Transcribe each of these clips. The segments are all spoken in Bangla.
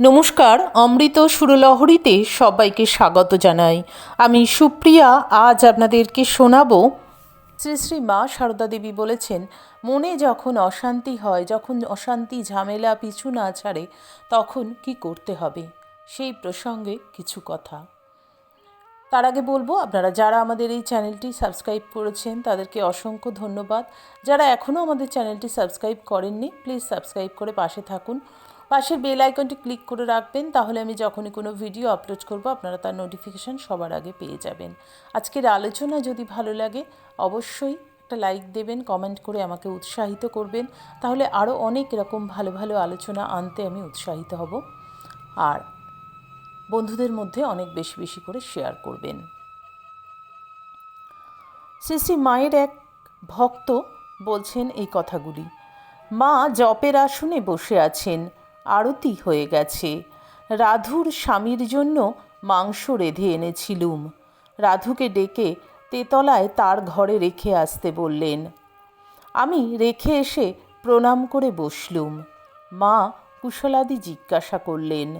নমস্কার, অমৃত সুরলহরীতে সবাইকে স্বাগত জানাই। আমি সুপ্রিয়া, আজ আপনাদেরকে শোনাবো, শ্রী শ্রী মা সারদা দেবী বলেছেন, মনে যখন অশান্তি হয়, যখন অশান্তি ঝামেলা পিছু না ছাড়ে, তখন কি করতে হবে? সেই প্রসঙ্গে কিছু কথা। তার আগে বলব, আপনারা যারা আমাদের এই চ্যানেলটি সাবস্ক্রাইব করেছেন, তাদেরকে অসংখ্য ধন্যবাদ। যারা এখনও আমাদের চ্যানেলটি সাবস্ক্রাইব করেননি, প্লিজ সাবস্ক্রাইব করে পাশে থাকুন। পাশের বেল আইকনটি ক্লিক করে রাখবেন, তাহলে আমি যখনই কোনো ভিডিও আপলোড করব, আপনারা তার নোটিফিকেশান সবার আগে পেয়ে যাবেন। আজকের আলোচনা যদি ভালো লাগে, অবশ্যই একটা লাইক দেবেন কমেন্ট করে আমাকে উৎসাহিত করবেন। তাহলে আরও অনেক রকম ভালো ভালো আলোচনা আনতে আমি উৎসাহিত হব। আর বন্ধুদের মধ্যে অনেক বেশি বেশি করে শেয়ার করবেন। শ্রী মায়ের এক ভক্ত বলছেন এই কথাগুলি, মা জপের আসনে বসে আছেন আরতি হয়ে গেছে। রাধুর স্বামীর জন্য মাংস রেঁধে এনেছিলুম রাধুকে ডেকে তেতলায় তার ঘরে রেখে আসতে বললেন, আমি রেখে এসে প্রণাম করে বসলুম। মা কুশলাদি জিজ্ঞাসা করলেন,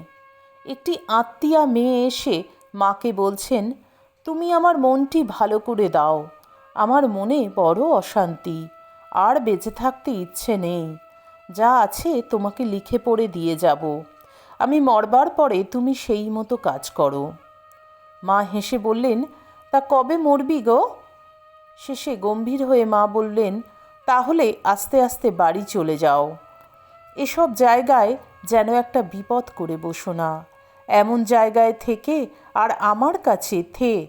একটি আত্মীয়া মেয়ে এসে মাকে বলছেন, তুমি আমার মনটি ভালো করে দাও, আমার মনে বড় অশান্তি, আর বেঁচে থাকতে ইচ্ছে নেই। যা আছে তোমাকে লিখে পড়ে দিয়ে যাব। আমি মরবার পরে তুমি সেই মতো কাজ করো। মা হেসে বললেন, তা কবে মরবি গো? শেষে গম্ভীর হয়ে মা বললেন, তাহলে আস্তে আস্তে বাড়ি চলে যাও। এসব জায়গায় যেন একটা বিপদ করে বসো না। এমন জায়গায় থেকে আর আমার কাছে থে।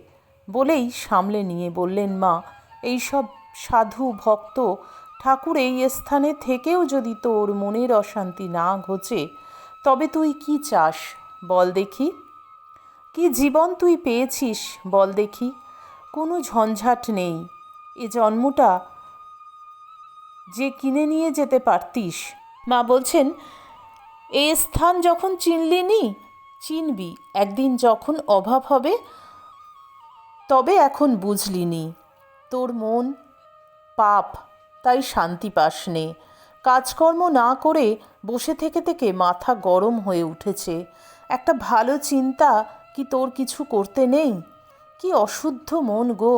বলেই সামলে নিয়ে বললেন মা, এইসব সাধু ভক্ত ঠাকুর এই স্থানে থেকেও যদি তোর মনের অশান্তি না ঘোচে, তবে তুই কি চাস? বল দেখি। কি জীবন তুই পেয়েছিস? বল দেখি। কোনো ঝঞ্ঝাট নেই। এ জন্মটা যে কিনে নিয়ে যেতে পারতিস। মা বলছেন, এ স্থান যখন চিনলি নি, চিনবি। একদিন যখন অভাব হবে, তবে এখন বুঝলি নি। তোর মন পাপ তাই শান্তি পাস নে কাজকর্ম না করে বসে থেকে থেকে মাথা গরম হয়ে উঠেছে। একটা ভালো চিন্তা কি তোর কিছু করতে নেই? কি অশুদ্ধ মন গো।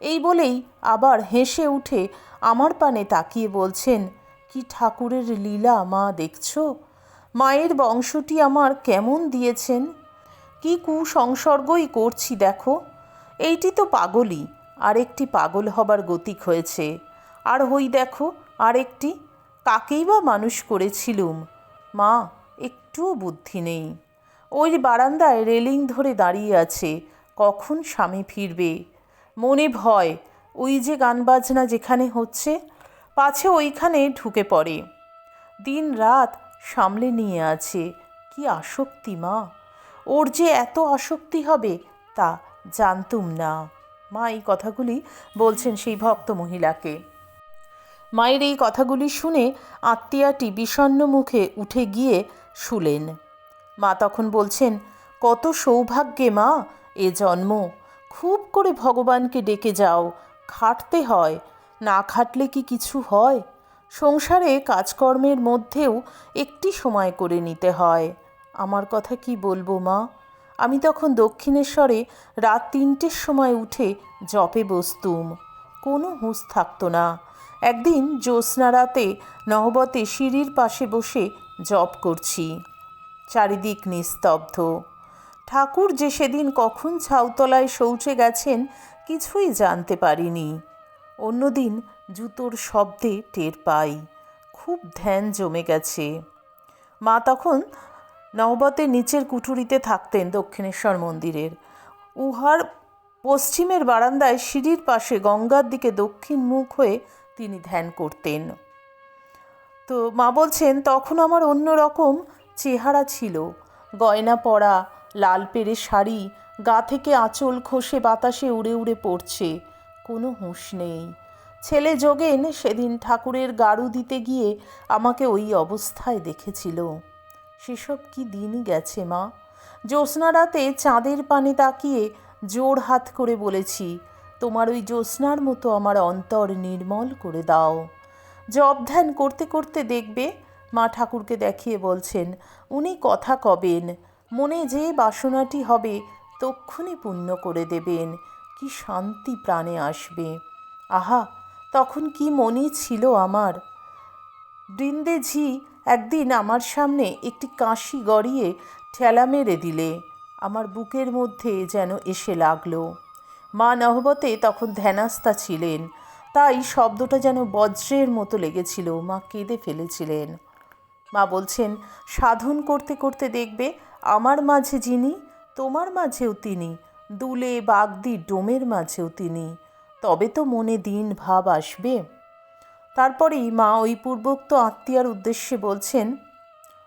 এই বলেই আবার হেসে উঠে আমার পানে তাকিয়ে বলছেন, কি ঠাকুরের লীলা মা দেখছ? মায়ের বংশটি আমার কেমন দিয়েছেন? কি কুসংসর্গই করছি দেখো। এইটি তো পাগলই, আরেকটি পাগল হবার গতিক হয়েছে। আর হই দেখো আরেকটি কাকেই বা মানুষ করেছিলুম? মা, একটুও বুদ্ধি নেই। ওই বারান্দায় রেলিং ধরে দাঁড়িয়ে আছে, কখন স্বামী ফিরবে? মনে ভয়, ওই যে গান বাজনা যেখানে হচ্ছে, পাছে ওইখানে ঢুকে পড়ে। দিন রাত সামলে নিয়ে আছে, কি আসক্তি মা? ওর যে এত আসক্তি হবে, তা জানতুম না। মা, এই কথাগুলি বলছেন সেই ভক্ত মহিলাকে। মায়ের এই কথাগুলি শুনে আত্মীয়াটি বিষণ্ণ মুখে উঠে গিয়ে শুলেন। মা তখন বলছেন, কত সৌভাগ্যে মা, এ জন্ম। খুব করে ভগবানকে ডেকে যাও, খাটতে হয়, না খাটলে কি কিছু হয়? সংসারে কাজকর্মের মধ্যেও একটি সময় করে নিতে হয়। আমার কথা কি বলব মা? আমি তখন দক্ষিণেশ্বরে রাত তিনটের সময় উঠে জপে বসতুম। কোনো হুঁশ থাকতো না। একদিন জ্যোৎস্না রাতে নহবতে সিঁড়ির পাশে বসে জপ করছি। চারিদিক নিস্তব্ধ। ঠাকুর যে সেদিন কখন ছাউতলায় শৌচে গেছেন কিছুই জানতে পারিনি। অন্যদিন জুতোর শব্দে টের পাই। খুব ধ্যান জমে গেছে। মা তখন নহবতের নিচের কুঠুরিতে থাকতেন দক্ষিণেশ্বর মন্দিরের। উহার পশ্চিমের বারান্দায় সিঁড়ির পাশে গঙ্গার দিকে দক্ষিণ মুখ হয়ে তিনি ধ্যান করতেন। তো মা বলছেন, তখন আমার অন্য রকম চেহারা ছিল। গয়না পরা, লাল পেরে শাড়ি, গা থেকে আঁচল খসে বাতাসে উড়ে উড়ে পড়ছে। কোনো হুঁশ নেই। ছেলে যোগেন সেদিন ঠাকুরের গাড়ু দিতে গিয়ে আমাকে ওই অবস্থায় দেখেছিল। সেসব কি দিনই গেছে মা? জ্যোৎস্না রাতে চাঁদের পানে তাকিয়ে জোর হাত করে বলেছি, তোমার ওই জ্যোৎস্নার মতো আমার অন্তর নির্মল করে দাও। জব ধ্যান করতে করতে দেখবে মা ঠাকুরকে দেখিয়ে বলছেন, উনি কথা কবেন? মনে যে বাসনাটি হবে, তক্ষুনি পূর্ণ করে দেবেন। কি শান্তি প্রাণে আসবে। আহা, তখন কি মনে ছিল আমার? বৃন্দেঝি একদিন আমার সামনে একটি কাশি গড়িয়ে ঠেলা মেরে দিলে। আমার বুকের মধ্যে যেন এসে লাগল। মা নহবতে তখন ধ্যানাস্তা ছিলেন। তাই শব্দটা যেন বজ্রের মতো লেগেছিল। মা কেঁদে ফেলেছিলেন। মা বলছেন, সাধন করতে করতে দেখবে, আমার মাঝে যিনি, তোমার মাঝেও তিনি, দুলে বাগদি ডোমের মাঝেও তিনি। তবে তো মনে দিন ভাব আসবে। তারপরেই মা ওই পূর্বোক্ত আত্মীয়ার উদ্দেশ্যে বলছেন,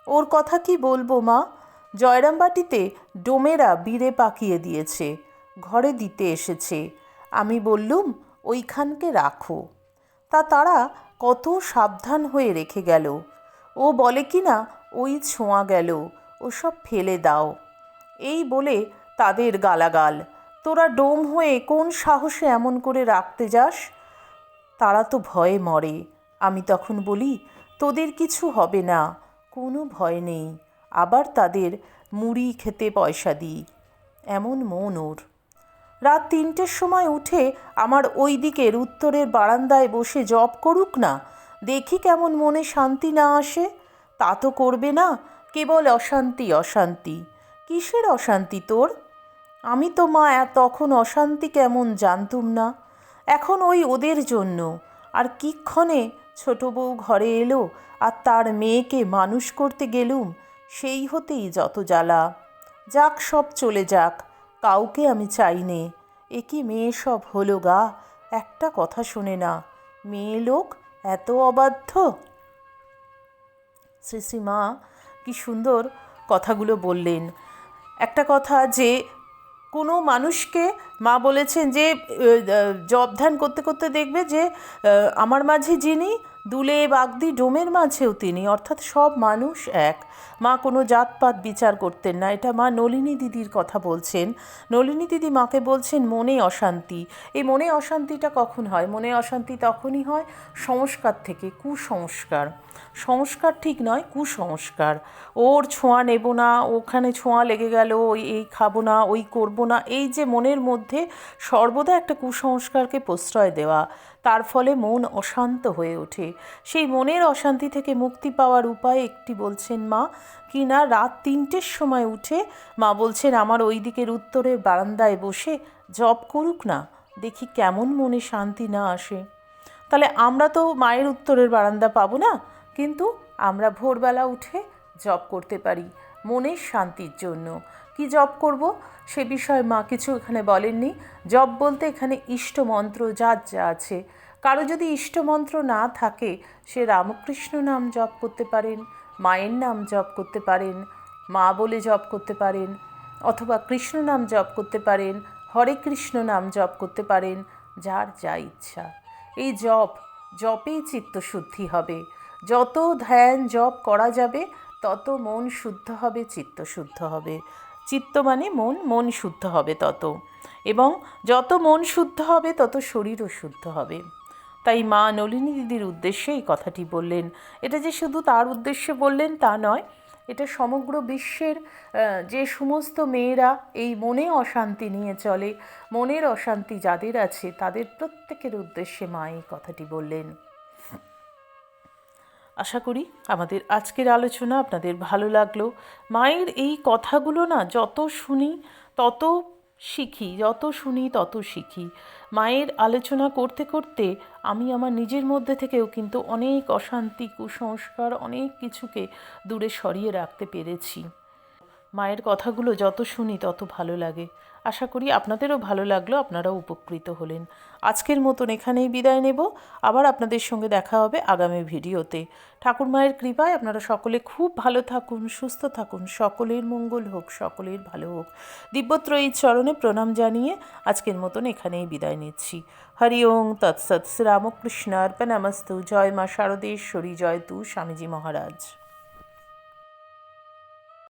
ওর কথা কি বলব মা? জয়রামবাটিতে ডোমেরা বীরে পাকিয়ে দিয়েছে। ঘরে দিতে এসেছে। আমি বললুম, ওইখানকে রাখো। তা তারা কত সাবধান হয়ে রেখে গেল। ও বলে কি না, ওই ছোঁয়া গেল, ওসব ফেলে দাও। এই বলে তাদের গালাগাল, তোরা ডোম হয়ে কোন সাহসে এমন করে রাখতে যাস? তারা তো ভয়ে মরে। আমি তখন বলি, তোদের কিছু হবে না, কোনো ভয় নেই। আবার তাদের মুড়ি খেতে পয়সা দিই। এমন মন ওর। রাত তিনটের সময় উঠে আমার ওই দিকের উত্তরের বারান্দায় বসে জব করুক না, দেখি কেমন মনে শান্তি না আসে। তা তো করবে না, কেবল অশান্তি অশান্তি। কিসের অশান্তি তোর? আমি তো মা তখন অশান্তি কেমন জানতুম না। এখন ওই ওদের জন্য। আর কিক্ষণে ছোট বউ ঘরে এলো, আর তার মেয়েকে মানুষ করতে গেলুম সেই হতেই যত জ্বালা। যাক সব চলে যাক কাউকে আমি চাই নে। এ কি মেয়ে সব হলো গা? একটা কথা শোনে না। মেয়ে লোক এত অবাধ্য? শ্রীশ্রীমা কি সুন্দর কথাগুলো বললেন। একটা কথা যে কোনো মানুষকে মা বলেছেন যে আহ, জব ধ্যান করতে করতে দেখবে যে আমার মাঝে যিনি দুলে বাগদি ডোমের মাঝেও তিনি, অর্থাৎ সব মানুষ এক। মা কোনো জাতপাত বিচার করতেন না, এটা মা নলিনী দিদির কথা বলছেন। নলিনী দিদি মাকে বলছেন, মনে অশান্তি। এই মনে অশান্তিটা কখন হয়? মনে অশান্তি তখনই হয় সংস্কার থেকে, কুসংস্কার। সংস্কার ঠিক নয়, কুসংস্কার। ওর ছোঁয়া নেব না, ওখানে ছোঁয়া লেগে গেল, ওই, এই খাব না, ওই করব না। এই যে মনের মধ্যে সর্বদা একটা কুসংস্কারকে প্রশ্রয় দেওয়া, তার ফলে মন অশান্ত হয়ে ওঠে। সেই মনের অশান্তি থেকে মুক্তি পাওয়ার উপায় একটি বলছেন মা। কি না রাত তিনটের সময় উঠে মা বলছেন, আমার ওই দিকের উত্তরের বারান্দায় বসে জব করুক না, দেখি কেমন মনে শান্তি না আসে। তাহলে আমরা তো মায়ের উত্তরের বারান্দা পাবো না, কিন্তু আমরা ভোরবেলা উঠে জব করতে পারি মনের শান্তির জন্য। কি জব করব? সে বিষয়ে মা কিছু এখানে বলেননি। জব বলতে এখানে ইষ্ট মন্ত্র যার যা আছে। কারও যদি ইষ্টমন্ত্র না থাকে, সে রামকৃষ্ণ নাম জপ করতে পারেন, মায়ের নাম জপ করতে পারেন, মা বলে জপ করতে পারেন, অথবা কৃষ্ণ নাম জপ করতে পারেন, হরে কৃষ্ণ নাম জপ করতে পারেন, যার যা ইচ্ছা। এই জপ জপেই চিত্তশুদ্ধি হবে। যত ধ্যান জপ করা যাবে, তত মন শুদ্ধ হবে, চিত্ত শুদ্ধ হবে। চিত্ত মানে মন মন শুদ্ধ হবে তত। এবং যত মন শুদ্ধ হবে, তত শরীরও শুদ্ধ হবে। তাই মা নলিনী দিদির উদ্দেশ্যে এই কথাটি বললেন। এটা যে শুধু তার উদ্দেশ্যে বললেন তা নয়, এটা সমগ্র বিশ্বের যে সমস্ত মেয়েরা এই মনে অশান্তি নিয়ে চলে, মনের অশান্তি যাদের আছে, তাদের প্রত্যেকের উদ্দেশ্যে মা এই কথাটি বললেন। আশা করি আমাদের আজকের আলোচনা আপনাদের ভালো লাগল। মায়ের এই কথাগুলো না যত শুনি, তত শিখি, যত শুনি তত শিখি। মায়ের আলোচনা করতে করতে আমি আমার নিজের মধ্যে থেকেও কিন্তু অনেক অশান্তি, কুসংস্কার, অনেক কিছুকে দূরে সরিয়ে রাখতে পেরেছি। মায়ের কথাগুলো যত শুনি তত ভালো লাগে। আশা করি আপনাদেরও ভালো লাগল, আপনারাও উপকৃত হলেন। আজকের মতন এখানেই বিদায় নেব। আবার আপনাদের সঙ্গে দেখা হবে আগামী ভিডিওতে। ঠাকুর মায়ের কৃপায় আপনারা সকলে খুব ভালো থাকুন, সুস্থ থাকুন, সকলের মঙ্গল হোক, সকলের ভালো হোক। দিব্যত্রয়ীর চরণে প্রণাম জানিয়ে আজকের মতন এখানেই বিদায় নিচ্ছি। হরি ওং তৎসৎ শ্রীরামকৃষ্ণ অর্পণামস্তু জয় মা শারদেশ্বরী, জয় তু স্বামীজি মহারাজ।